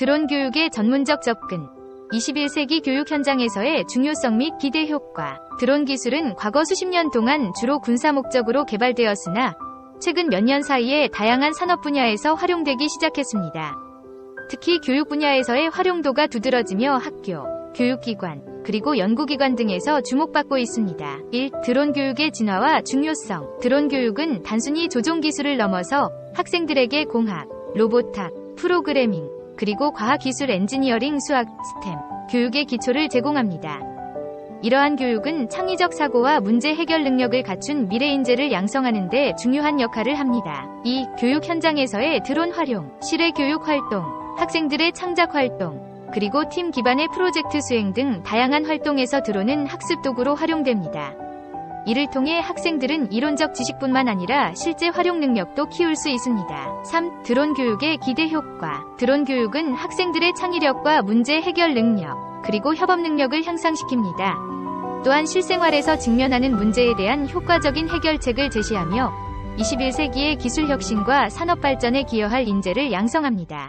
드론 교육의 전문적 접근 21세기 교육 현장에서의 중요성 및 기대 효과 드론 기술은 과거 수십 년 동안 주로 군사 목적으로 개발되었으나 최근 몇 년 사이에 다양한 산업 분야에서 활용되기 시작했습니다. 특히 교육 분야에서의 활용도가 두드러지며 학교, 교육기관, 그리고 연구기관 등에서 주목받고 있습니다. 1. 드론 교육의 진화와 중요성. 드론 교육은 단순히 조종 기술을 넘어서 학생들에게 공학, 로봇학, 프로그래밍, 그리고 과학기술 엔지니어링 수학, 스템, 교육의 기초를 제공합니다. 이러한 교육은 창의적 사고와 문제 해결 능력을 갖춘 미래 인재를 양성하는 데 중요한 역할을 합니다. 2. 교육 현장에서의 드론 활용, 실외 교육 활동, 학생들의 창작 활동, 그리고 팀 기반의 프로젝트 수행 등 다양한 활동에서 드론은 학습 도구로 활용됩니다. 이를 통해 학생들은 이론적 지식뿐만 아니라 실제 활용 능력도 키울 수 있습니다. 3. 드론 교육의 기대 효과. 드론 교육은 학생들의 창의력과 문제 해결 능력, 그리고 협업 능력을 향상시킵니다. 또한 실생활에서 직면하는 문제에 대한 효과적인 해결책을 제시하며 21세기의 기술 혁신과 산업 발전에 기여할 인재를 양성합니다.